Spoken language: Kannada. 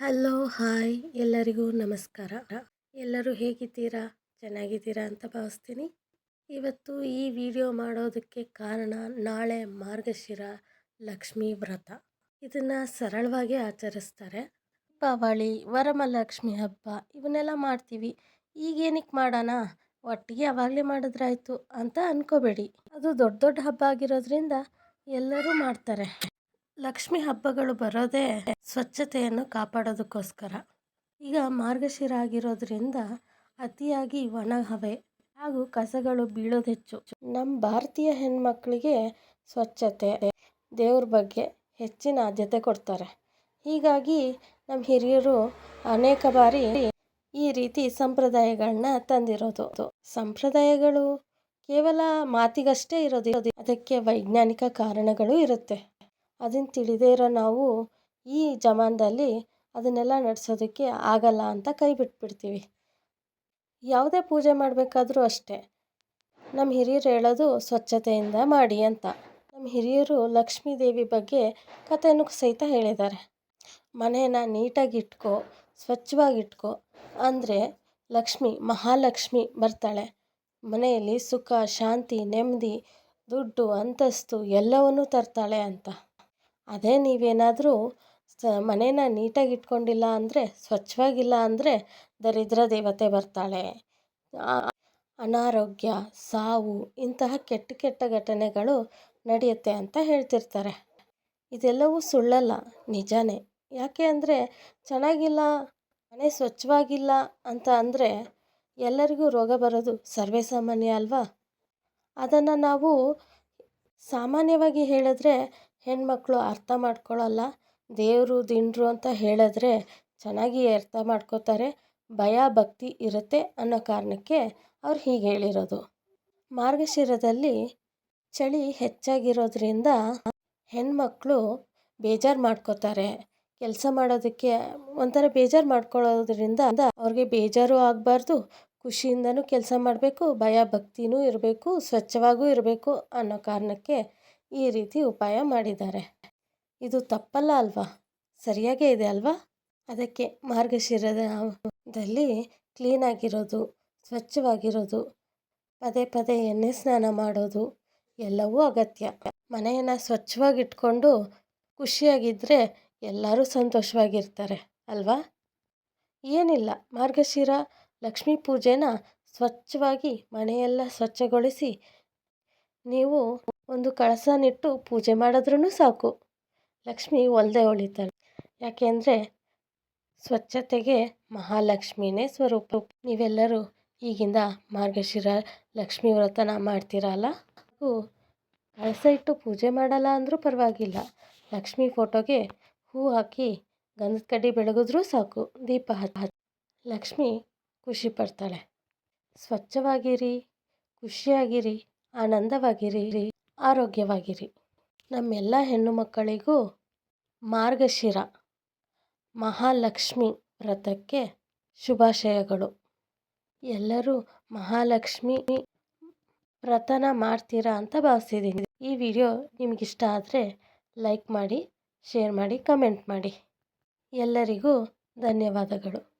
Hello, hi. ಎಲ್ಲರಿಗೂ ನಮಸ್ಕಾರ. ಎಲ್ಲರೂ ಹೇಗಿದ್ದೀರಾ? ಚೆನ್ನಾಗಿದ್ದೀರಾ ಅಂತ ಭಾವಿಸ್ತೀನಿ. ಇವತ್ತು ಈ ವಿಡಿಯೋ ಮಾಡೋದಕ್ಕೆ ಕಾರಣ ನಾಳೆ ಮಾರ್ಗಶಿರ ಲಕ್ಷ್ಮೀ ವ್ರತ. ಇದನ್ನು ಸರಳವಾಗಿ ಆಚರಿಸ್ತಾರೆ. ದೀಪಾವಳಿ, ವರಮಹಾಲಕ್ಷ್ಮಿ ಹಬ್ಬ, ಇವನ್ನೆಲ್ಲ ಮಾಡ್ತೀವಿ. ಈಗೇನಕ್ಕೆ ಮಾಡೋಣ? ಒಟ್ಟಿಗೆ ಅವಾಗಲೇ ಮಾಡಿದ್ರಾಯ್ತು ಅಂತ ಅನ್ಕೋಬೇಡಿ. ಅದು ದೊಡ್ಡ ದೊಡ್ಡ ಹಬ್ಬ ಆಗಿರೋದ್ರಿಂದ ಎಲ್ಲರೂ ಮಾಡ್ತಾರೆ. ಲಕ್ಷ್ಮಿ ಹಬ್ಬಗಳು ಬರೋದೇ ಸ್ವಚ್ಛತೆಯನ್ನು ಕಾಪಾಡೋದಕ್ಕೋಸ್ಕರ. ಈಗ ಮಾರ್ಗಶಿರ ಆಗಿರೋದ್ರಿಂದ ಅತಿಯಾಗಿ ಒಣ ಹವೆ ಹಾಗೂ ಕಸಗಳು ಬೀಳೋದು ಹೆಚ್ಚು. ನಮ್ಮ ಭಾರತೀಯ ಹೆಣ್ಮಕ್ಳಿಗೆ ಸ್ವಚ್ಛತೆ ದೇವ್ರ ಬಗ್ಗೆ ಹೆಚ್ಚಿನ ಆದ್ಯತೆ ಕೊಡ್ತಾರೆ. ಹೀಗಾಗಿ ನಮ್ಮ ಹಿರಿಯರು ಅನೇಕ ಬಾರಿ ಈ ರೀತಿ ಸಂಪ್ರದಾಯಗಳನ್ನ ತಂದಿರೋದು. ಸಂಪ್ರದಾಯಗಳು ಕೇವಲ ಮಾತಿಗಷ್ಟೇ ಇರೋದಿರೋದು ಅದಕ್ಕೆ ವೈಜ್ಞಾನಿಕ ಕಾರಣಗಳು ಇರುತ್ತೆ. ಅದನ್ನು ತಿಳಿದೇ ಇರೋ ನಾವು ಈ ಜಮಾನದಲ್ಲಿ ಅದನ್ನೆಲ್ಲ ನಡೆಸೋದಕ್ಕೆ ಆಗಲ್ಲ ಅಂತ ಕೈ ಬಿಟ್ಬಿಡ್ತೀವಿ. ಯಾವುದೇ ಪೂಜೆ ಮಾಡಬೇಕಾದ್ರೂ ಅಷ್ಟೇ. ನಮ್ಮ ಹಿರಿಯರು ಹೇಳೋದು ಸ್ವಚ್ಛತೆಯಿಂದ ಮಾಡಿ ಅಂತ. ನಮ್ಮ ಹಿರಿಯರು ಲಕ್ಷ್ಮೀ ದೇವಿ ಬಗ್ಗೆ ಕಥೆಯನ್ನು ಸಹಿತ ಹೇಳಿದ್ದಾರೆ. ಮನೇನ ನೀಟಾಗಿ ಇಟ್ಕೋ ಸ್ವಚ್ಛವಾಗಿಟ್ಕೋ ಅಂದರೆ ಲಕ್ಷ್ಮಿ, ಮಹಾಲಕ್ಷ್ಮಿ ಬರ್ತಾಳೆ. ಮನೆಯಲ್ಲಿ ಸುಖ, ಶಾಂತಿ, ನೆಮ್ಮದಿ, ದುಡ್ಡು, ಅಂತಸ್ತು ಎಲ್ಲವನ್ನೂ ತರ್ತಾಳೆ ಅಂತ. ಅದೇ ನೀವೇನಾದರೂ ಸ ಮನೇನ ನೀಟಾಗಿ ಇಟ್ಕೊಂಡಿಲ್ಲ ಅಂದರೆ, ಸ್ವಚ್ಛವಾಗಿಲ್ಲ ಅಂದರೆ ದರಿದ್ರ ದೇವತೆ ಬರ್ತಾಳೆ. ಅನಾರೋಗ್ಯ, ಸಾವು ಇಂತಹ ಕೆಟ್ಟ ಕೆಟ್ಟ ಘಟನೆಗಳು ನಡೆಯುತ್ತೆ ಅಂತ ಹೇಳ್ತಿರ್ತಾರೆ. ಇದೆಲ್ಲವೂ ಸುಳ್ಳಲ್ಲ, ನಿಜಾನೇ. ಯಾಕೆ ಅಂದರೆ ಚೆನ್ನಾಗಿಲ್ಲ, ಮನೆ ಸ್ವಚ್ಛವಾಗಿಲ್ಲ ಅಂತ ಅಂದರೆ ಎಲ್ಲರಿಗೂ ರೋಗ ಬರೋದು ಸರ್ವೇ ಸಾಮಾನ್ಯ ಅಲ್ವಾ? ಅದನ್ನು ನಾವು ಸಾಮಾನ್ಯವಾಗಿ ಹೇಳಿದ್ರೆ ಹೆಣ್ಮಕ್ಳು ಅರ್ಥ ಮಾಡ್ಕೊಳ್ಳಲ್ಲ ದೇವರು, ದಿಂಡ್ರು ಅಂತ ಹೇಳಿದ್ರೆ ಚೆನ್ನಾಗಿ ಅರ್ಥ ಮಾಡ್ಕೋತಾರೆ, ಭಯ, ಭಕ್ತಿ ಇರುತ್ತೆ ಅನ್ನೋ ಕಾರಣಕ್ಕೆ ಅವ್ರು ಹೀಗೆ ಹೇಳಿರೋದು. ಮಾರ್ಗಶಿರದಲ್ಲಿ ಚಳಿ ಹೆಚ್ಚಾಗಿರೋದ್ರಿಂದ ಹೆಣ್ಮಕ್ಳು ಬೇಜಾರು ಮಾಡ್ಕೋತಾರೆ. ಕೆಲಸ ಮಾಡೋದಕ್ಕೆ ಒಂಥರ ಬೇಜಾರು ಮಾಡ್ಕೊಳ್ಳೋದ್ರಿಂದ ಅವ್ರಿಗೆ ಬೇಜಾರು ಆಗಬಾರ್ದು, ಖುಷಿಯಿಂದನೂ ಕೆಲಸ ಮಾಡಬೇಕು, ಭಯ, ಭಕ್ತಿನೂ ಇರಬೇಕು, ಸ್ವಚ್ಛವಾಗೂ ಇರಬೇಕು ಅನ್ನೋ ಕಾರಣಕ್ಕೆ ಈ ರೀತಿ ಉಪಾಯ ಮಾಡಿದ್ದಾರೆ. ಇದು ತಪ್ಪಲ್ಲ ಅಲ್ವಾ? ಸರಿಯಾಗೇ ಇದೆ ಅಲ್ವಾ? ಅದಕ್ಕೆ ಮಾರ್ಗಶಿರದಲ್ಲಿ ಕ್ಲೀನಾಗಿರೋದು, ಸ್ವಚ್ಛವಾಗಿರೋದು, ಪದೇ ಪದೇ ಎಣ್ಣೆ ಸ್ನಾನ ಮಾಡೋದು ಎಲ್ಲವೂ ಅಗತ್ಯ. ಮನೆಯನ್ನು ಸ್ವಚ್ಛವಾಗಿಟ್ಕೊಂಡು ಖುಷಿಯಾಗಿದ್ದರೆ ಎಲ್ಲರೂ ಸಂತೋಷವಾಗಿರ್ತಾರೆ ಅಲ್ವಾ? ಏನಿಲ್ಲ, ಮಾರ್ಗಶಿರ, ಲಕ್ಷ್ಮೀ ಪೂಜೆನ ಸ್ವಚ್ಛವಾಗಿ ಮನೆಯೆಲ್ಲ ಸ್ವಚ್ಛಗೊಳಿಸಿ ನೀವು ಒಂದು ಕಳಸನಿಟ್ಟು ಪೂಜೆ ಮಾಡಿದ್ರೂ ಸಾಕು. ಲಕ್ಷ್ಮಿ ಒಲ್ದೆ ಹೊಳಿತಾಳೆ ಯಾಕೆಂದರೆ ಸ್ವಚ್ಛತೆಗೆ ಮಹಾಲಕ್ಷ್ಮಿನೇ ಸ್ವರೂಪ. ನೀವೆಲ್ಲರೂ ಈಗಿಂದ ಮಾರ್ಗಶಿರ ಲಕ್ಷ್ಮಿ ವ್ರತನ ಮಾಡ್ತೀರಲ್ಲ? ಹಾಗೂ ಕಳಸ ಇಟ್ಟು ಪೂಜೆ ಮಾಡಲ್ಲ ಅಂದರೂ ಪರವಾಗಿಲ್ಲ. ಲಕ್ಷ್ಮಿ ಫೋಟೋಗೆ ಹೂ ಹಾಕಿ ಗಂಧದ ಕಡ್ಡಿ ಬೆಳಗಿದ್ರೂ ಸಾಕು. ದೀಪ ಹಚ್ಚ. ಲಕ್ಷ್ಮಿ ಖುಷಿ ಪಡ್ತಾಳೆ. ಸ್ವಚ್ಛವಾಗಿರಿ, ಖುಷಿಯಾಗಿರಿ, ಆನಂದವಾಗಿರಿ. ಆರೋಗ್ಯವಾಗಿರಿ. ನಮ್ಮೆಲ್ಲ ಹೆಣ್ಣು ಮಕ್ಕಳಿಗೂ ಮಾರ್ಗಶಿರ, ಮಹಾಲಕ್ಷ್ಮಿ ವ್ರತಕ್ಕೆ ಶುಭಾಶಯಗಳು. ಎಲ್ಲರೂ ಮಹಾಲಕ್ಷ್ಮಿ ವ್ರತನ ಮಾಡ್ತೀರಾ ಅಂತ ಭಾವಿಸಿದ್ದೀನಿ. ಈ ವಿಡಿಯೋ ನಿಮಗಿಷ್ಟ ಆದರೆ ಲೈಕ್ ಮಾಡಿ, ಶೇರ್ ಮಾಡಿ, ಕಮೆಂಟ್ ಮಾಡಿ. ಎಲ್ಲರಿಗೂ ಧನ್ಯವಾದಗಳು.